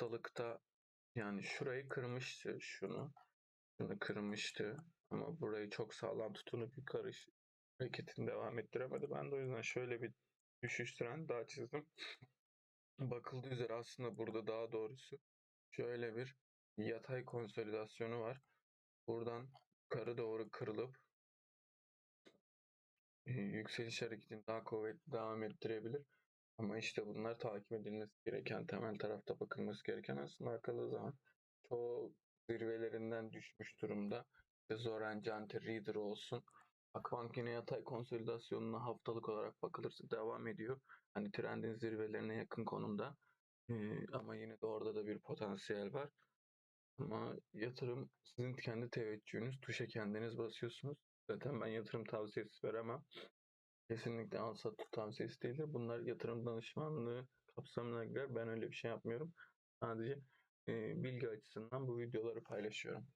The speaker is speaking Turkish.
haftalıkta yani şurayı kırmıştı şunu. Şunu kırmıştı. Ama burayı çok sağlam tutunup yukarı hareketini devam ettiremedi. Ben de o yüzden şöyle bir düşüş trend daha çizdim. Bakıldığı üzere aslında burada daha doğrusu şöyle bir yatay konsolidasyonu var. Buradan yukarı doğru kırılıp e, yükseliş hareketini daha kuvvetli devam ettirebilir. Ama işte bunlar takip edilmesi gereken, temel tarafta bakılması gereken aslında akıllı zaman çoğu zirvelerinden düşmüş durumda. İşte Zoran, Canter, Reader olsun. Akbank yine yatay konsolidasyonuna haftalık olarak bakılırsa devam ediyor. Hani trendin zirvelerine yakın konumda. Ee, ama yine de orada da bir potansiyel var. Ama yatırım sizin kendi teveccühünüz. Tuşa kendiniz basıyorsunuz. Zaten ben yatırım tavsiyesi veremem. Kesinlikle al sat tavsiyesi değildir. Bunlar yatırım danışmanlığı kapsamına girer. Ben öyle bir şey yapmıyorum. Sadece e, bilgi açısından bu videoları paylaşıyorum.